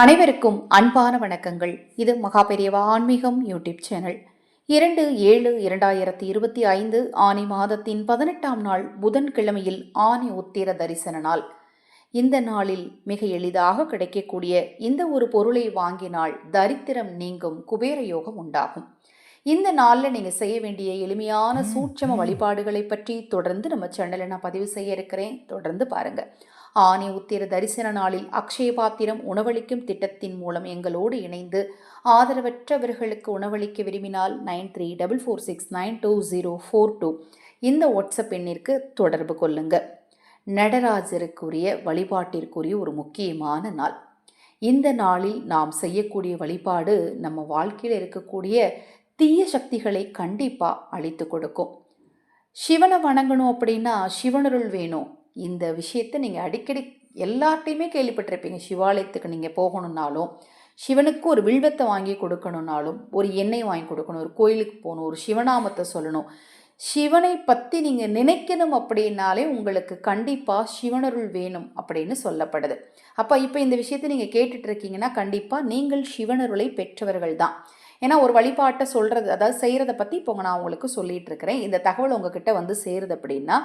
அனைவருக்கும் அன்பான வணக்கங்கள். இது மகாபெரியவா ஆன்மீகம் யூடியூப் சேனல். இரண்டு ஏழு இரண்டாயிரத்தி இருபத்தி ஐந்து ஆனி மாதத்தின் பதினெட்டாம் நாள் புதன்கிழமையில் ஆனி உத்திர தரிசன நாள். இந்த நாளில் மிக எளிதாக கிடைக்கக்கூடிய இந்த ஒரு பொருளை வாங்கினால் தரித்திரம் நீங்கும் குபேர யோகம் உண்டாகும். இந்த நாளில் நீங்கள் செய்ய வேண்டிய எளிமையான சூட்சம வழிபாடுகளை பற்றி தொடர்ந்து நம்ம சேனலில் நான் பதிவு செய்ய இருக்கிறேன். தொடர்ந்து பாருங்கள் ஆனி உத்திர தரிசன நாளில் அக்ஷய பாத்திரம் உணவளிக்கும் திட்டத்தின் மூலம் எங்களோடு இணைந்து ஆதரவற்றவர்களுக்கு உணவளிக்க விரும்பினால் nine three double four six nine two zero four two. இந்த வாட்ஸ்அப் எண்ணிற்கு தொடர்பு கொள்ளுங்க. நடராஜருக்குரிய வழிபாட்டிற்குரிய ஒரு முக்கியமான நாள். இந்த நாளில் நாம் செய்யக்கூடிய வழிபாடு நம்ம வாழ்க்கையில் இருக்கக்கூடிய தீய சக்திகளை கண்டிப்பாக அழித்து கொடுக்கும். சிவனை வணங்கணும் அப்படின்னா சிவனருள் வேணும். இந்த விஷயத்தை நீங்கள் அடிக்கடி எல்லார்ட்டையுமே கேள்விப்பட்டிருப்பீங்க. சிவாலயத்துக்கு நீங்கள் போகணுன்னாலும் சிவனுக்கு ஒரு வில்வத்தை வாங்கி கொடுக்கணுன்னாலும் ஒரு எண்ணெய் வாங்கி கொடுக்கணும் ஒரு கோயிலுக்கு போகணும் ஒரு சிவநாமத்தை சொல்லணும். சிவனை பற்றி நீங்கள் நினைக்கணும் அப்படின்னாலே உங்களுக்கு கண்டிப்பாக சிவனருள் வேணும் அப்படின்னு சொல்லப்படுது. அப்போ இப்போ இந்த விஷயத்தை நீங்கள் கேட்டுட்டு இருக்கீங்கன்னா கண்டிப்பாக நீங்கள் சிவனருளை பெற்றவர்கள் தான். ஏன்னா ஒரு வழிபாட்டை சொல்கிறது அதாவது செய்கிறத பற்றி இப்போ நான் உங்களுக்கு சொல்லிகிட்டு இருக்கிறேன் இந்த தகவல் உங்ககிட்ட வந்து சேருது அப்படின்னா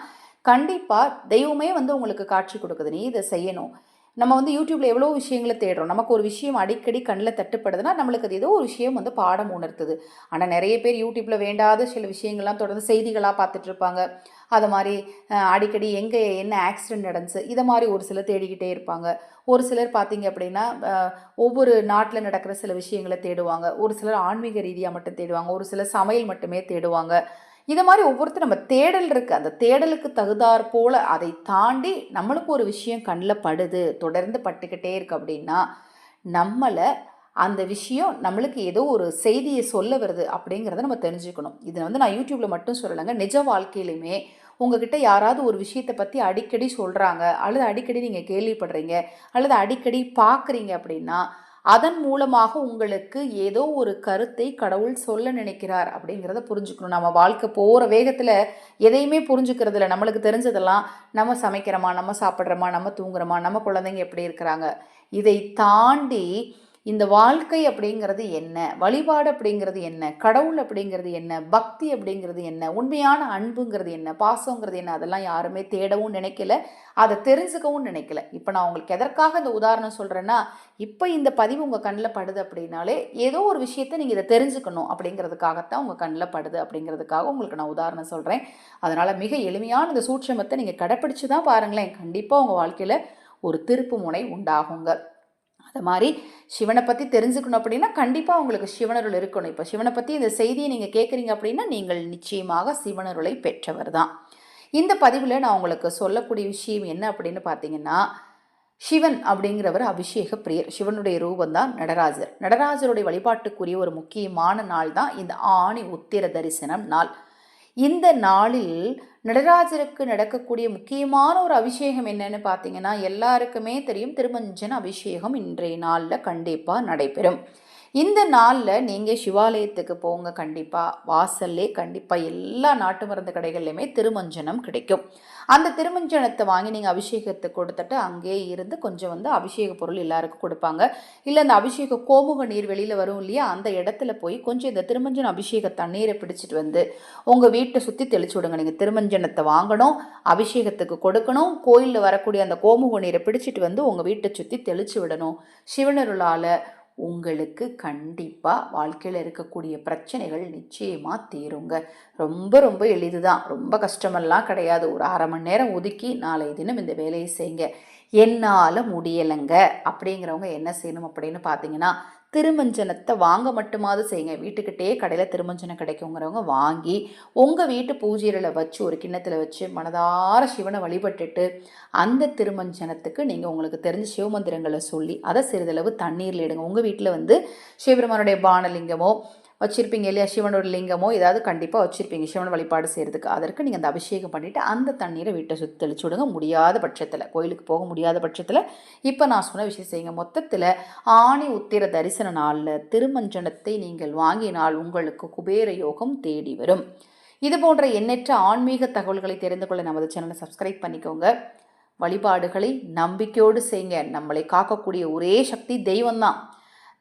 கண்டிப்பாக தெய்வமே வந்து உங்களுக்கு காட்சி கொடுக்குது. நீ இதை செய்யணும். நம்ம வந்து யூடியூப்ல எவ்வளோ விஷயங்களை தேடுறோம். நமக்கு ஒரு விஷயம் அடிக்கடி கண்ணில் தட்டுப்படுதுன்னா நம்மளுக்கு அது ஏதோ ஒரு விஷயம் வந்து பாடம் உணர்த்துது. ஆனால் நிறைய பேர் யூடியூப்ல வேண்டாத சில விஷயங்கள்லாம் தொடர்ந்து செய்திகளாக பார்த்துட்ருப்பாங்க அது மாதிரி அடிக்கடி எங்கே என்ன ஆக்சிடென்ட் நடந்துச்சு இதை மாதிரி ஒரு சிலர் தேடிக்கிட்டே இருப்பாங்க. ஒரு சிலர் பார்த்தீங்க அப்படின்னா ஒவ்வொரு நாட்டில் நடக்கிற சில விஷயங்களை தேடுவாங்க. ஒரு சிலர் ஆன்மீக ரீதியாக மட்டும் தேடுவாங்க. ஒரு சிலர் சமையல் மட்டுமே தேடுவாங்க. இது மாதிரி ஒவ்வொருத்தர் நம்ம தேடல் இருக்குது அந்த தேடலுக்கு தகுதாற் போல் அதை தாண்டி நம்மளுக்கு ஒரு விஷயம் கண்ணில் படுது தொடர்ந்து பட்டுக்கிட்டே இருக்கு அப்படின்னா நம்மளை அந்த விஷயம் நம்மளுக்கு ஏதோ ஒரு செய்தியை சொல்ல வருது அப்படிங்கிறத நம்ம தெரிஞ்சுக்கணும். இதை வந்து நான் யூடியூப்பில் மட்டும் சொல்லலைங்க. நிஜ வாழ்க்கையிலுமே உங்ககிட்ட யாராவது ஒரு விஷயத்தை பற்றி அடிக்கடி சொல்கிறாங்க அல்லது அடிக்கடி நீங்கள் கேள்விப்படுறீங்க அல்லது அடிக்கடி பார்க்குறீங்க அப்படின்னா அதன் மூலமாக உங்களுக்கு ஏதோ ஒரு கருத்தை கடவுள் சொல்ல நினைக்கிறார் அப்படிங்கிறத புரிஞ்சுக்கணும். நம்ம வாழ்க்கை போகிற வேகத்தில் எதையுமே புரிஞ்சுக்கிறது இல்லை நம்மளுக்கு தெரிஞ்சதெல்லாம் நம்ம சமைக்கிறோமா நம்ம சாப்பிட்றோமா நம்ம தூங்குறோமா நம்ம குழந்தைங்க எப்படி இருக்கிறாங்க? இதை தாண்டி இந்த வாழ்க்கை அப்படிங்கிறது என்ன? வழிபாடு அப்படிங்கிறது என்ன? கடவுள் அப்படிங்கிறது என்ன? பக்தி அப்படிங்கிறது என்ன? உண்மையான அன்புங்கிறது என்ன? பாசங்கிறது என்ன? அதெல்லாம் யாருமே தேடவும் நினைக்கல. அதை தெரிஞ்சுக்கவும் நினைக்கல. இப்போ நான் உங்களுக்கு எதற்காக இந்த உதாரணம் சொல்கிறேன்னா இப்போ இந்த பதிவு உங்கள் கண்ணில் படுது அப்படின்னாலே ஏதோ ஒரு விஷயத்தை நீங்கள் இதை தெரிஞ்சுக்கணும் அப்படிங்கிறதுக்காகத்தான் உங்கள் கண்ணில் படுது அப்படிங்கிறதுக்காக உங்களுக்கு நான் உதாரணம் சொல்கிறேன் அதனால் மிக எளிமையான இந்த சூட்சமத்தை நீங்கள் கடைப்பிடிச்சு தான் பாருங்களேன். கண்டிப்பாக உங்கள் வாழ்க்கையில் ஒரு திருப்பு முனை உண்டாகுங்க. அது மாதிரி சிவனை பற்றி தெரிஞ்சுக்கணும் அப்படின்னா கண்டிப்பாக உங்களுக்கு சிவனருள் இருக்கணும். இப்போ சிவனை பற்றி இந்த செய்தியை நீங்கள் கேட்குறீங்க அப்படின்னா நீங்கள் நிச்சயமாக சிவனருளை பெற்றவர் தான். இந்த பதிவில் நான் உங்களுக்கு சொல்லக்கூடிய விஷயம் என்ன அப்படின்னு பார்த்தீங்கன்னா சிவன் அப்படிங்கிறவர் அபிஷேக பிரியர். சிவனுடைய ரூபம் தான் நடராஜர். நடராஜருடைய வழிபாட்டுக்குரிய ஒரு முக்கியமான நாள் தான் இந்த ஆணி உத்திர தரிசனம் நாள். இந்த நாளில் நடராஜருக்கு நடக்கக்கூடிய முக்கியமான ஒரு அபிஷேகம் என்னன்னு பார்த்தீங்கன்னா எல்லாருக்குமே தெரியும். திருமஞ்சன் அபிஷேகம் இன்றைய நாளில் கண்டிப்பாக நடைபெறும். இந்த நாளில் நீங்கள் சிவாலயத்துக்கு போங்க கண்டிப்பாக வாசல்லே கண்டிப்பாக எல்லா நாட்டு மருந்து கடைகள்லையுமே திருமஞ்சனம் கிடைக்கும். அந்த திருமஞ்சனத்தை வாங்கி நீங்கள் அபிஷேகத்துக்கு கொடுத்துட்டு அங்கேயே இருந்து கொஞ்சம் வந்து அபிஷேக பொருள் எல்லாருக்கும் கொடுப்பாங்க. இல்லை அந்த அபிஷேக கோமுக நீர் வெளியில் வரும் இல்லையா அந்த இடத்துல போய் கொஞ்சம் இந்த திருமஞ்சன அபிஷேக தண்ணீரை பிடிச்சிட்டு வந்து உங்கள் வீட்டை சுற்றி தெளிச்சு விடுங்க. நீங்கள் திருமஞ்சனத்தை வாங்கணும் அபிஷேகத்துக்கு கொடுக்கணும் கோயிலில் வரக்கூடிய அந்த கோமுக நீரை பிடிச்சிட்டு வந்து உங்கள் வீட்டை சுற்றி தெளிச்சு விடணும். சிவனருளால் உங்களுக்கு கண்டிப்பாக வாழ்க்கையில் இருக்கக்கூடிய பிரச்சனைகள் நிச்சயமாக தீருங்க. ரொம்ப ரொம்ப எளிது தான் ரொம்ப கஷ்டமெல்லாம் கிடையாது. ஒரு அரை மணி நேரம் ஒதுக்கி நாளை தினம் இந்த வேலையை செய்யுங்க. என்னால் முடியலைங்க. அப்படிங்கிறவங்க என்ன செய்யணும் அப்படின்னு பார்த்தீங்கன்னா திருமஞ்சனத்தை வாங்க மட்டுமாவது செய்யுங்க. வீட்டுக்கிட்டே கடையில் திருமஞ்சனம் கிடைக்குங்கிறவங்க வாங்கி உங்கள் வீட்டு பூஜையில் வச்சு ஒரு கிண்ணத்தில் வச்சு மனதார சிவனை வழிபட்டுட்டு அந்த திருமஞ்சனத்துக்கு நீங்கள் உங்களுக்கு தெரிஞ்ச சிவமந்திரங்களை சொல்லி அதை சிறிதளவு தண்ணீரில் இடுங்க. உங்கள் வீட்டில் வந்து சிவபெருமானுடைய பானலிங்கமோ வச்சுருப்பீங்க இல்லையா? சிவனோட லிங்கமோ ஏதாவது கண்டிப்பாக வச்சுருப்பீங்க. சிவன் வழிபாடு செய்கிறதுக்கு அதற்கு நீங்கள் அந்த அபிஷேகம் பண்ணிவிட்டு அந்த தண்ணீரை வீட்டை சுற்றி தெளிச்சு விடுங்க. முடியாத பட்சத்தில். கோயிலுக்கு போக முடியாத பட்சத்தில். இப்போ நான் சொன்ன விஷயம் செய்யுங்க. மொத்தத்தில் ஆணி உத்திர தரிசன நாளில் திருமஞ்சனத்தை நீங்கள் வாங்கினால் உங்களுக்கு குபேர யோகம் தேடி வரும். இது போன்ற எண்ணற்ற ஆன்மீக தகவல்களை தெரிந்து கொள்ள நமது சேனலை சப்ஸ்கிரைப் பண்ணிக்கோங்க. வழிபாடுகளை நம்பிக்கையோடு செய்யுங்க. நம்மளை காக்கக்கூடிய ஒரே சக்தி தெய்வம்தான்.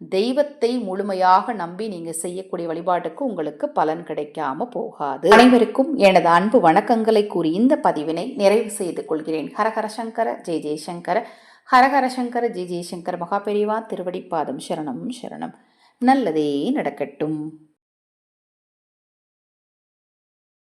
தெய்வத்தை முழுமையாக நம்பி நீங்க செய்யக்கூடிய வழிபாட்டுக்கு உங்களுக்கு பலன் கிடைக்காம போகாது. அனைவருக்கும் எனது அன்பு வணக்கங்களை கூறி இந்த பதிவினை நிறைவு செய்து கொள்கிறேன். ஹரஹர சங்கர ஜெய ஜெயசங்கர ஹரஹர சங்கர ஜெய ஜெயசங்கர் மகாபெரிவா திருவடிப்பாதம் சரணம் சரணம். நல்லதே நடக்கட்டும்.